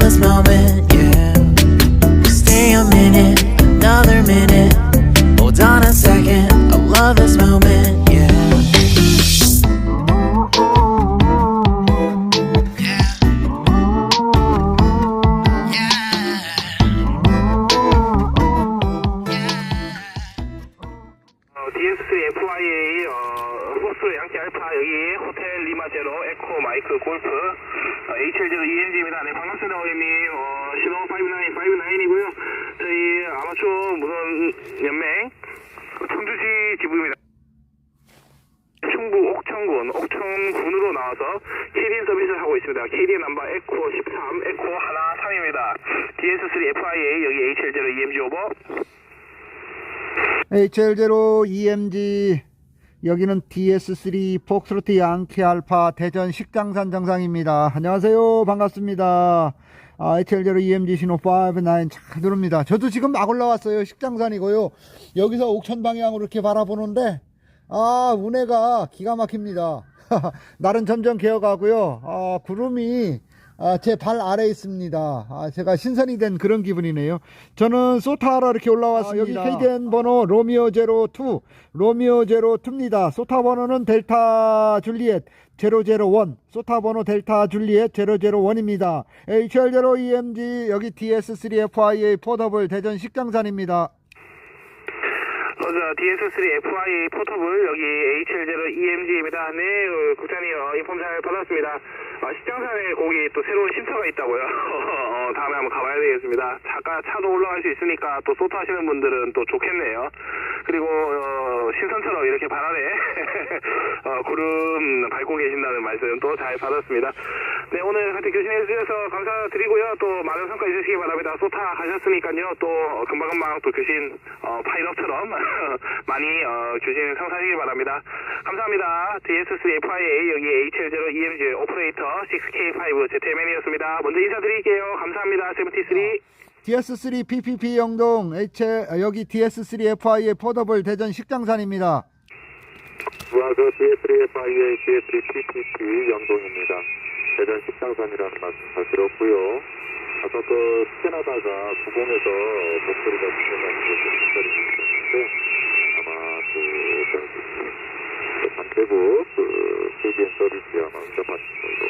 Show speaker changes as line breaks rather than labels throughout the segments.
this moment, yeah. Stay a minute, another minute. Hold on a second, I love this moment,
아마추어 무선 연맹 청주시 지부입니다. 충북 옥천군 옥천군으로 나와서 KDN 서비스를 하고 있습니다. KDN 넘버 에코 13 에코 하나 3입니다. DS3 FIA 여기 HL0 EMG 오버.
HL0 EMG 여기는 DS3 폭스로트 양키 알파 대전 식장산 정상입니다. 안녕하세요. 반갑습니다. 아, HL0 EMG 신호 59잘 들어옵니다. 저도 지금 막 올라왔어요. 식장산이고요. 여기서 옥천 방향으로 이렇게 바라보는데 아, 운해가 기가 막힙니다. 날은 점점 개어가고요. 아, 구름이 아, 제 발 아래에 있습니다. 아, 제가 신선이 된 그런 기분이네요. 저는 소타하러 이렇게 올라왔습니다. 여기 KDN 번호 로미오 제로 2, 로미오 제로 2입니다. 소타 번호는 델타 줄리엣 001, 소타 번호 델타 줄리엣 001입니다. HL0 EMG 여기 DS3 FIA 포더블 대전 식장산입니다.
어, 저 DS3 FI 포터블 여기 HL0 EMG입니다. 네, 어, 국장님 잘 받았습니다. 어, 식장산에 거기 또 새로운 쉼터가 있다고요. 어, 다음에 한번 가봐야 되겠습니다. 차가 차도 올라갈 수 있으니까 또 소타 하시는 분들은 또 좋겠네요. 그리고 어, 신선처럼 이렇게 발 아래 어, 구름 밟고 계신다는 말씀 또 잘 받았습니다. 네, 오늘 하여튼 교신해 주셔서 감사드리고요. 또 많은 성과 있으시기 바랍니다. 소타 가셨으니까요. 또 금방금방 또 교신 어, 파일업처럼 많이 어, 교신 성사하시기 바랍니다. 감사합니다. DS3 FIA 여기 HL0 EMG 오퍼레이터 6K5 ZMN이었습니다. 먼저 인사드릴게요. 감사합니다. 73.
DS3 PPP 영동 H 여기 DS3 FIA 포더블 대전 식장산입니다.
안녕하세요. DS3FIA DS3PPP 영동입니다. 대전 식당산이라는 말씀 잘 들었고요. 아까 그 스캔하다가 구공에서 목소리가 들려나는 것을 기다리고 있었는데 아마 그, 그 반대부 그 아마 응답하신 걸로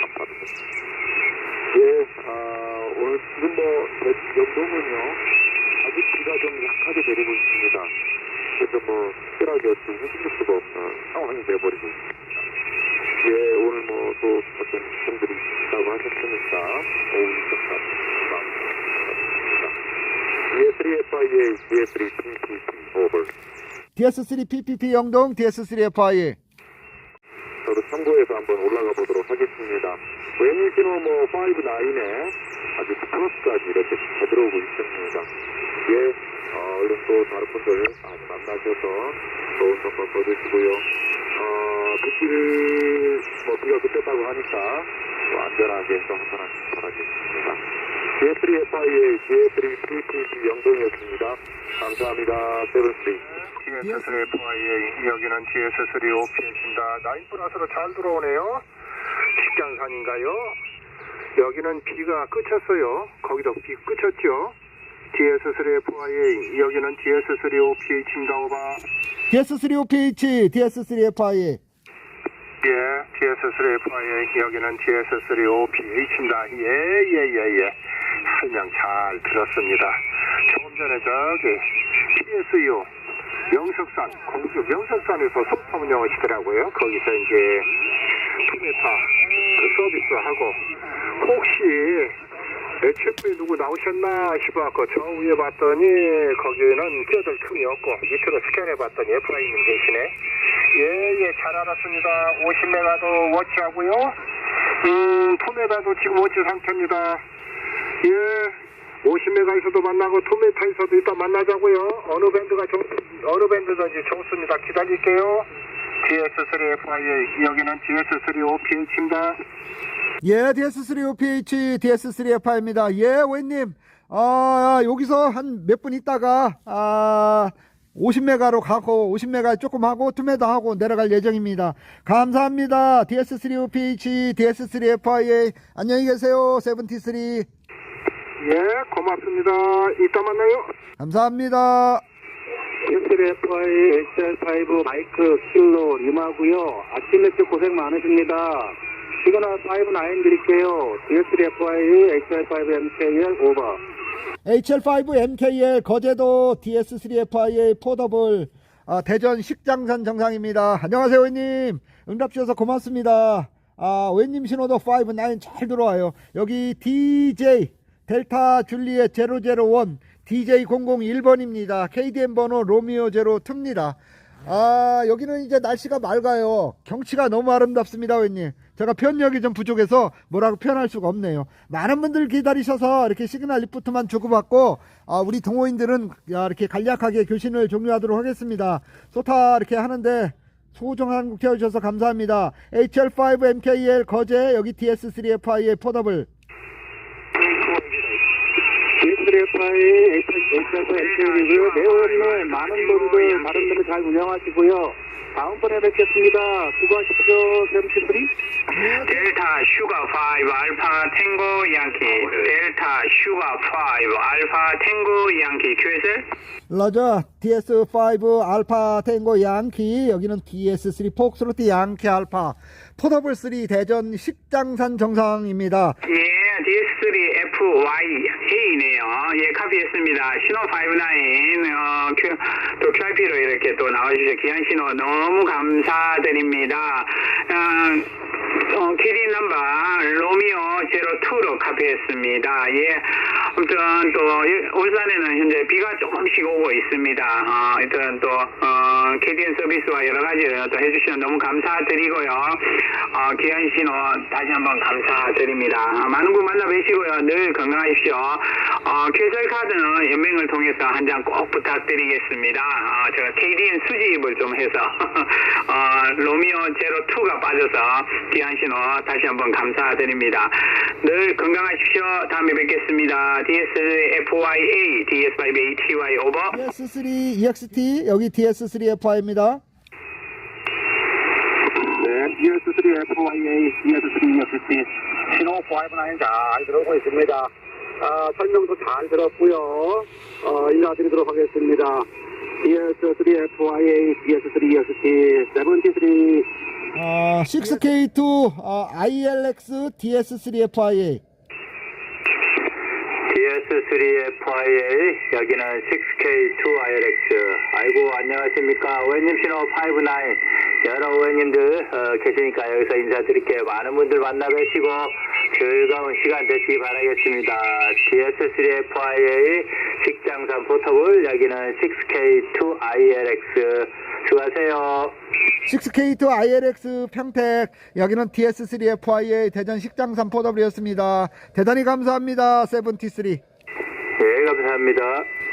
감사합니다. 예, 아, 오늘 지금 뭐 대- 영동은요 아직 비가 좀 약하게 내리고 있습니다. 그래서 뭐 특별하게 어떤 해줄 수가 없는 상황이 돼버리고 있습니다. 예, 오늘 뭐 또 어떤 분들이 있다고 하셨으니까 오후 마무리하겠습니다. 예, 3FIA, 예, 3PPP, over.
DS3 PPP 영동 DS3 FIA
저도 참고해서 한번 올라가 보도록 하겠습니다. 웨니 뭐 5-9에 아주 크로스까지 이렇게 잘 들어오고 있습니다. 예, 어, 얼른 또 다른 분들 많이 만나셔서 좋은 성과 거두시고요. 어, 빗길, 뭐 비가 그쳤다고 하니까 뭐 안전하게 또 한번하시기 바라겠습니다. G3FIA, G3PPP 영동이었습니다. 감사합니다. 세븐스리.
DS3 FIA 여기는 DS3 OPS입니다. 나인 플러스로 잘 들어오네요. 식장산인가요? 여기는 비가 그쳤어요. 거기도 비 그쳤죠. DS3 FIA 여기는 DS3 OPH입니다. 오바.
DS3 OPH DS3 FIA
예, DS3 FIA 여기는 DS3 OPH입니다. 예, 예, 예, 예. 설명 잘 들었습니다. 조금 전에 저기 PSU 명석산 공주 명석산에서 소파 운영하시더라고요. 거기서 이제 투메타 그 서비스하고 혹시 HF에 누구 나오셨나 싶어갖고 저 위에 봤더니 거기는 끼어들 틈이 없고 밑으로 스캔해봤더니 FI님 계시네. 예, 예, 잘 알았습니다. 50메가도 워치하고요. 음, 투메가도 지금 워치 상태입니다. 예, 50메가에서도 만나고 투메타에서도 이따 만나자고요. 어느 밴드가 좋, 어느 밴드든지 좋습니다. 기다릴게요.
DS3FIA 여기는 DS3OPH입니다.
예, DS3OPH, DS3FI입니다. 예, 웬님, 아, 여기서 한 몇 분 있다가, 아, 50메가로 가고, 50메가 조금 하고, 2메다 하고 내려갈 예정입니다. 감사합니다. DS3OPH, DS3FIA. 안녕히 계세요. 73.
예, 고맙습니다. 이따 만나요.
감사합니다.
DS3FI XL5 마이크 킬로 님하고요. 아침 일찍 고생 많으십니다. 시그널 59 드릴게요. DS3FI XL5 MKL 오버.
HL5 MKL 거제도 DS3FIA 포더블 아, 대전 식장산 정상입니다. 안녕하세요, 웬님. 응답 주셔서 고맙습니다. 아, 웬님 신호도 59 잘 들어와요. 여기 DJ 델타 줄리엣 001 DJ001번입니다. KDM 번호 로미오 02입니다. 아, 여기는 이제 날씨가 맑아요. 경치가 너무 아름답습니다, 웬님. 제가 표현력이 좀 부족해서 뭐라고 표현할 수가 없네요. 많은 분들 기다리셔서 이렇게 시그널 리프트만 주고받고, 아, 우리 동호인들은 야, 이렇게 간략하게 교신을 종료하도록 하겠습니다. 소타 이렇게 하는데, 소중한 한국 태워주셔서 감사합니다. HL5 MKL 거제, 여기 DS3FI의 포더블.
DS3FI XL5 MKL이고요. 네오님 많은 분들, 다른 분들 잘 운영하시고요. 다음번에 뵙겠습니다. 수고하십시오. 73.
델타 슈가 5 알파 탱고 양키 델타 슈가 5 알파 탱고 양키 QSL
러저 DS5 알파 탱고 양키 여기는 DS3 폭스로트 양키 알파 포더블 3 대전 식장산 정상입니다.
예 DS3 FYA네요 예 카피했습니다 신호 59 어, Q, 또 QRP로 이렇게 또 나와주셔서 귀한 신호 너무 감사드립니다 어, 어, 키디 넘버 로미오 02로 카피했습니다. 예, 아무튼 또 이- 울산에는 현재 비가 조금씩 오고 있습니다. 어, 하여튼 또 어, KDN 서비스와 여러 가지 또 해주시면 너무 감사드리고요. 어, 귀한 신호 다시 한번 감사드립니다. 아, 많은 분 만나 뵈시고요. 늘 건강하십시오. 어, QSL 카드는 연맹을 통해서 한 장 꼭 부탁드리겠습니다. 어, 제가 KDN 수집을 좀 해서 어, 로미오 제로 2가 빠져서 귀한 신호 다시 한번 감사드립니다. 늘 건강하십시오. 다음에 뵙겠습니다. DS4FYA, DS5ATY 오버.
DS3 EXT 여기 DS3FI입니다.
네, DS3FYA, DS3FT 신호 59잘 들어오고 있습니다. 아, 설명도 잘 들었고요. 어, 인사드리도록 하겠습니다. DS3FYA, DS3FT 73
아, 6K2 아, ILX DS3FIA
DS3FIA 여기는 6K2ILX 아이고 안녕하십니까. 오해님 신호 59 여러 오해님들 어, 계시니까 여기서 인사드릴게요 많은 분들 만나 뵈시고 즐거운 시간 되시기 바라겠습니다 DS3FIA 식장산 포터블 여기는 6K2ILX 수고하세요
6K2 ILX 평택 여기는 DS3FIA 대전 식장산 포더블이었습니다. 대단히 감사합니다.
73네 감사합니다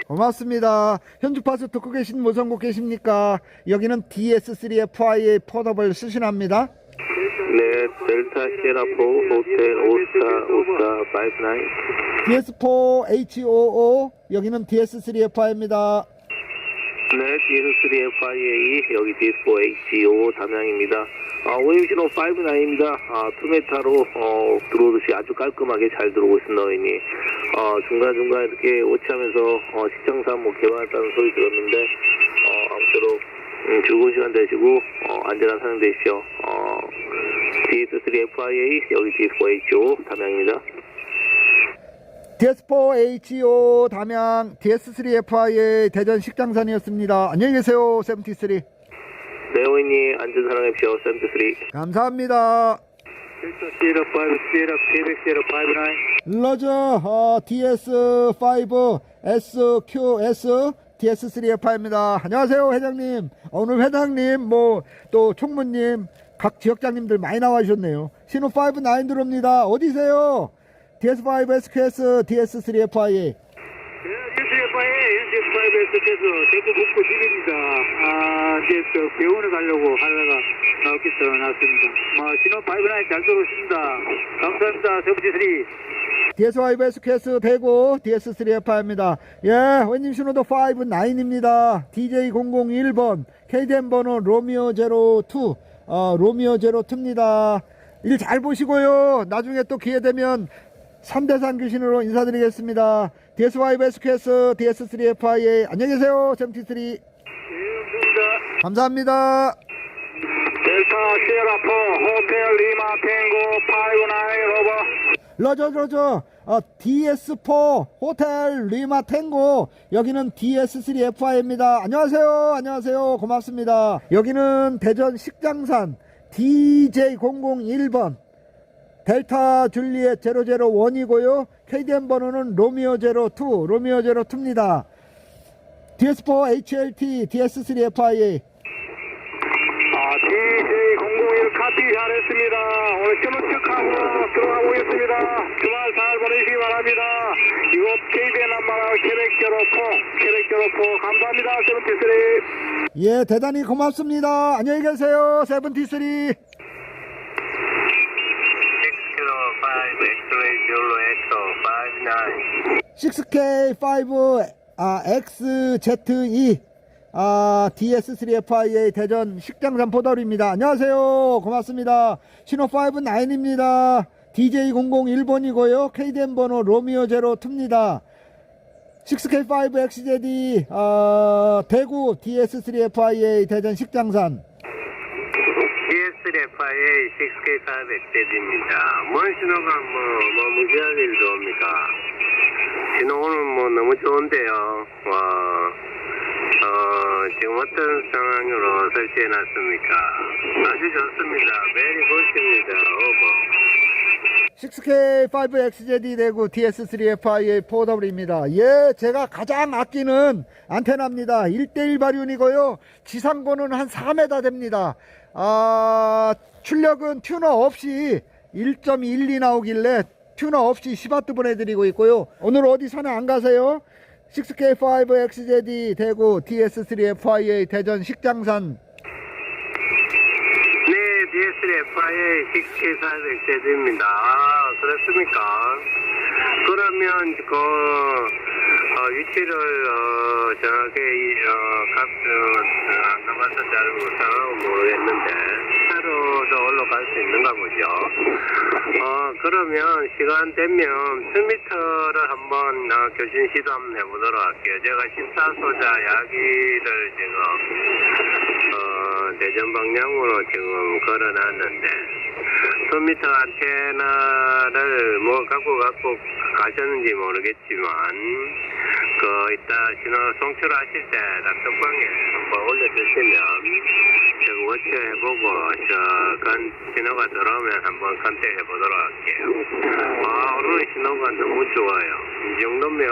고맙습니다. 현주파수 듣고 계신 모성국 계십니까? 여기는 DS3FIA 포더블 수신합니다.
네 델타 시에라포 호텔 오스타 오스타 59
DS4HOO 여기는 DS3FI입니다.
네, DS3FIA, 여기 DS4HO 담양입니다. 아, 오임 신호 59입니다. 아, 투메타로, 어, 들어오듯이 아주 깔끔하게 잘 들어오고 있습니다, 오임이. 어, 중간중간 이렇게 오치하면서, 어, 시청산 뭐 개발했다는 소리 들었는데, 어, 아무쪼록, 음, 즐거운 시간 되시고, 어, 안전한 사용 되십시오. 어, DS3FIA, 여기 DS4HO 담양입니다.
DS4HO 담양 DS3FIA 대전 식장산이었습니다. 안녕히 계세요. 73
네, 오임이 안전 사랑해주십시오. 샘트3.
감사합니다.
델타 시에라5, 시에라, 케이백 시에라59.
러저 어, DS5 SQS DS3F입니다. 안녕하세요 회장님. 어, 오늘 회장님 뭐 또 총무님 각 지역장님들 많이 나와주셨네요. 신호 59 들어옵니다. 어디세요? DS5 SQS DS3FI
DS3FI,
DS5S께서 대구 북부 집입니다. 아, 이제 저 병원에 가려고 하다가 나왔겠어 나왔습니다. 아, 신호 5라인 잘 들어오십니다. 감사합니다. 세븐티3.
DS5 SQS 대구 DS3F입니다. 예, 원님 신호도 59입니다. DJ001번, KDM 번호 로미오 02, 어, 로미오 02입니다. 일 잘 보시고요. 나중에 또 기회 되면 3대산 귀신으로 인사드리겠습니다. DS5 SQS, DS3FIA. 안녕히 계세요. 73.
네, 감사합니다.
감사합니다.
델타 시에라4 호텔 리마 탱고 59 오버
러저 러저 어, DS4 호텔 리마 탱고 여기는 DS3FI입니다. 안녕하세요. 안녕하세요. 고맙습니다. 여기는 대전 식장산 DJ001번 델타 줄리엣 001이고요. KDM 번호는 로미오 02, 로미오 02입니다. DS4 HLT, DS3FIA
아, DJ001 카피 잘했습니다. 오늘 신호 체크하고 들어가고 있습니다. 주말 잘 보내시기 바랍니다. 이곳 KBN 4, 캐렉터로 4 감사합니다. 세븐티스리.
예, 대단히 고맙습니다. 안녕히 계세요. 세븐티쓰리.
605 엑스레이 줄로 에코 59
6K5 아, XZ2 아, DS3FIA 대전 식장산 포털입니다. 안녕하세요. 고맙습니다. 신호 59입니다. DJ001번이고요. KDM 번호 로미오 02입니다. 6K5 XZ 어, 대구 DS3FIA 대전 식장산
DS3FIA 6K5XZ입니다. 뭔 신호가 뭐, 뭐, 무시할 일도 옵니까? 신호 오늘 뭐 너무 좋은데요. 와, 어, 지금 어떤 상황으로 설치해놨습니까? 아주 좋습니다. 메리 굿입니다. 오버.
6K5XZ 대구 DS3FIA 4W입니다. 예, 제가 가장 아끼는 안테나입니다. 1대1 발윤이고요. 지상고는 한 4m 됩니다. 아, 출력은 튜너 없이 1.12 나오길래 튜너 없이 10W 보내드리고 있고요. 오늘 어디 산에 안 가세요? 6K5XZ 대구 DS3FIA 대전 식장산
네, DS3FIA 6K5XZ입니다. 아, 그렇습니까? 그러면 그 어, 위치를 어, 정확히 어, 각, 어, 안 가봐서 잘 모르겠는데 차로도 올라갈 수 있는가 보죠. 어, 그러면 시간 되면 10m를 한번 어, 교신 시도 한번 해보도록 할게요. 제가 심사소자 야기를 지금 어, 대전 방향으로 지금 걸어놨는데 10m 안테나를 뭐 갖고 갖고 가셨는지 모르겠지만 그 이따 신호 송출하실 때 단톡방에 한번 올려주시면 제가 워치해보고 저간 신호가 들어오면 한번 컨택해 보도록 할게요. 아 오늘 신호가 너무 좋아요. 이 정도면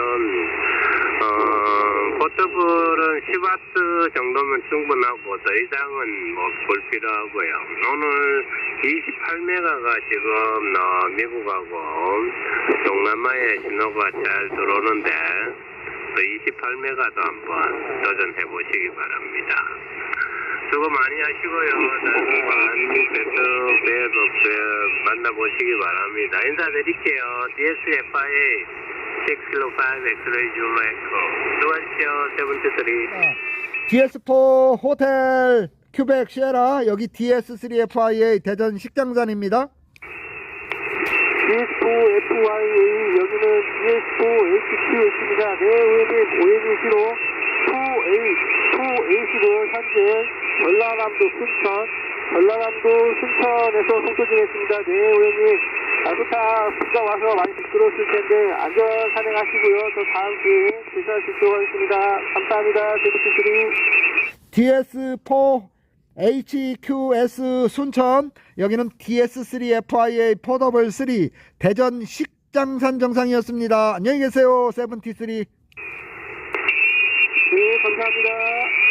어 포터블은 10와트 정도면 충분하고 더 이상은 뭐 볼 필요 하고요. 오늘 28메가가 지금 어, 미국하고 동남아에 신호가 잘 들어오는데 또 28메가도 한번 도전해 보시기 바랍니다. 수고 많이 하시고요. 나중에 또 뵈도 뵈 만나보시기 바랍니다. 인사드릴게요. DSFIA 6kilo5 엑스레이 줄로 에코 수고하십시오. 세븐티스리.
DS4 호텔 큐백 시에라 여기 DS3FIA 대전 식장산입니다.
DS4FYA 여기는 DS4HQS입니다. 네, 오해님, 오해님시로 2A, 2A시로 현재 전라남도 순천, 전라남도 순천에서 송도 중했습니다. 네, 오해님. 잘부터 비가 와서 많이 미끄러웠을 텐데 안전 산행하시고요. 저 다음 기회에 제시할 수 있도록 하겠습니다. 감사합니다. 세븐티3.
DS4 HQS 순천 여기는 DS3FIA 포더블 3 대전 식장산 정상이었습니다. 안녕히 계세요. 세븐티3
네, 감사합니다.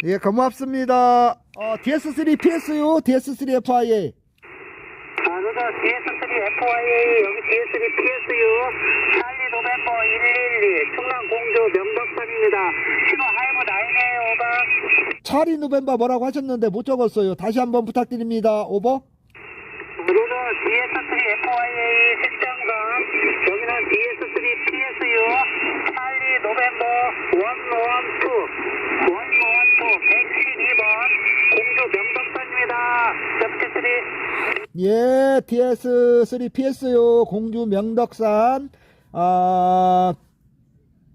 예 고맙습니다. 어, DS3 PSU DS3FIA
아, 네,
로저 DS3FYA 여기 DS3PSU 찰리 노벤버 112 충남 공주 명덕선입니다. 신호 하이브 9에요 오버.
차리 노벤바 뭐라고 하셨는데 못 적었어요. 다시 한번 부탁드립니다. 오버.
로저 DS3FYA 식장선 여기는 DS3PSU 찰리 노벤버 112 112 112번
예, DS3 PS요. 공주 명덕산. 아,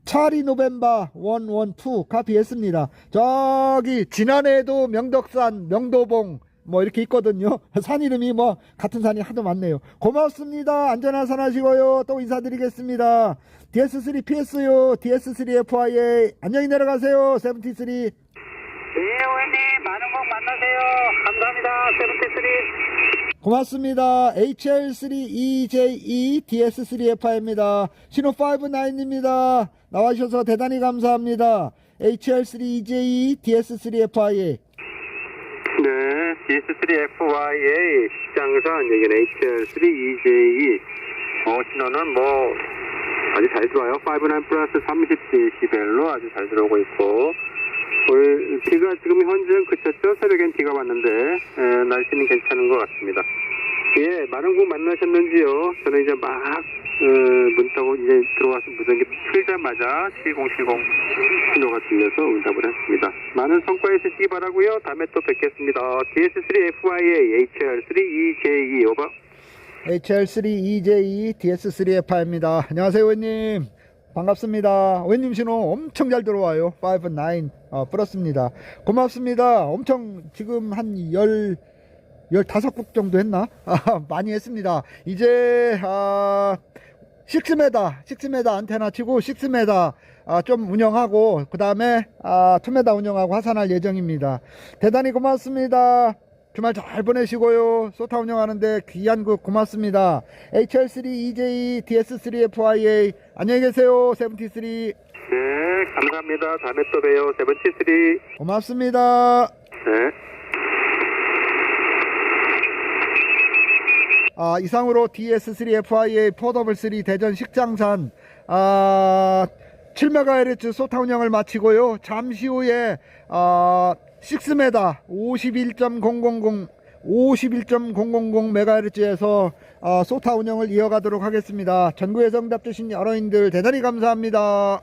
차리 노벤바 112 카피했습니다. 저기 지난해에도 명덕산, 명도봉 뭐 이렇게 있거든요. 산 이름이 뭐 같은 산이 하도 많네요. 고맙습니다. 안전한 산 하시고요. 또 인사드리겠습니다. DS3 PS요. DS3 FIA. 안녕히 내려가세요. 73.
네, 오해님 많은 복 만나세요. 감사합니다. 73.
고맙습니다. HL3EJE DS3FI입니다. 신호 59입니다. 나와주셔서 대단히 감사합니다. HL3EJE DS3FI.
네, DS3FYA 시장선 여기는 HL3EJE 어, 신호는 뭐 아주 잘 들어와요. 59 플러스 30dB로 아주 잘 들어오고 있고 오늘 비가 지금 현재는 그쳤죠. 새벽엔 비가 왔는데 에, 날씨는 괜찮은 것 같습니다. 예, 많은 분 만나셨는지요? 저는 이제 막 어, 문 타고 이제 들어와서 무전기 틀자마자 7070 신호가 들려서 응답을 했습니다. 많은 성과 있으시기 바라고요. 다음에 또 뵙겠습니다. DS3FIA HR3EJE 오버.
HL3EJE DS3FI입니다. 안녕하세요, 의원님. 반갑습니다. 의원님 신호 엄청 잘 들어와요. 59 어, 플러스입니다. 고맙습니다. 엄청 지금 한 열, 15곡 정도 했나? 아, 많이 했습니다. 이제, 아, 6m, 6m 안테나 치고 6m 아, 좀 운영하고 그 다음에 아, 2m 운영하고 하산할 예정입니다. 대단히 고맙습니다. 주말 잘 보내시고요. 소타 운영하는데 귀한 그 고맙습니다. HR3EJ DS3FIA 안녕히 계세요. 73
네, 감사합니다. 다음에 또 봬요. 세븐티스리.
고맙습니다.
네.
아, 이상으로 DS3FIA 포더블3 대전 식장산 아, 7MHz 소타 운영을 마치고요. 잠시 후에 아, 6m 51.000 51.000MHz에서 아, 소타 운영을 이어가도록 하겠습니다. 전국에서 응답 주신 여러분들 대단히 감사합니다.